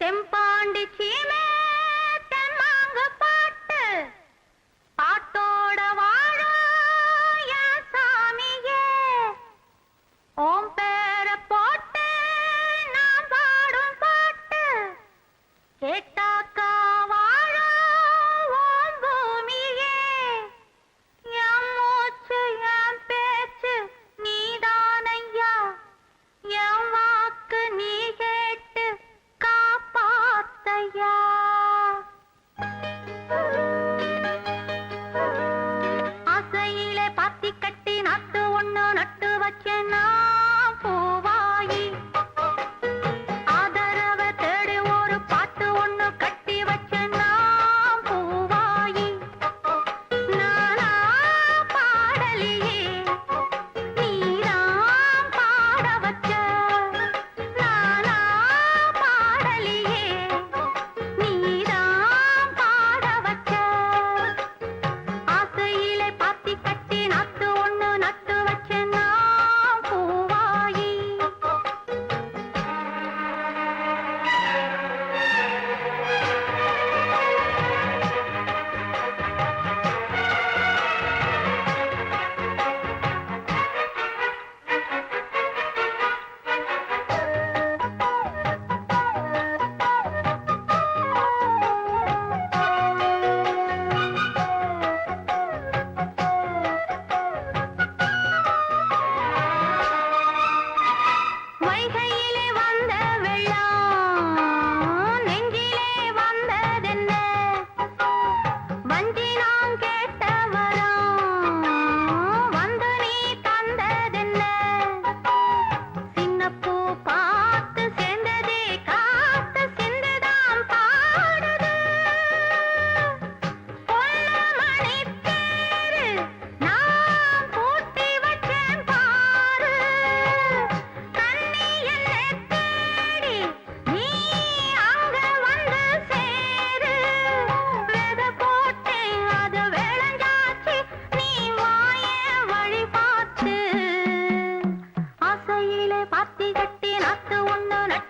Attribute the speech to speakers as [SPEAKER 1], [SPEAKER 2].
[SPEAKER 1] తెంపాండి చీమే. பார்த்தி கட்டி நாத்து ஒண்ணு நட்டு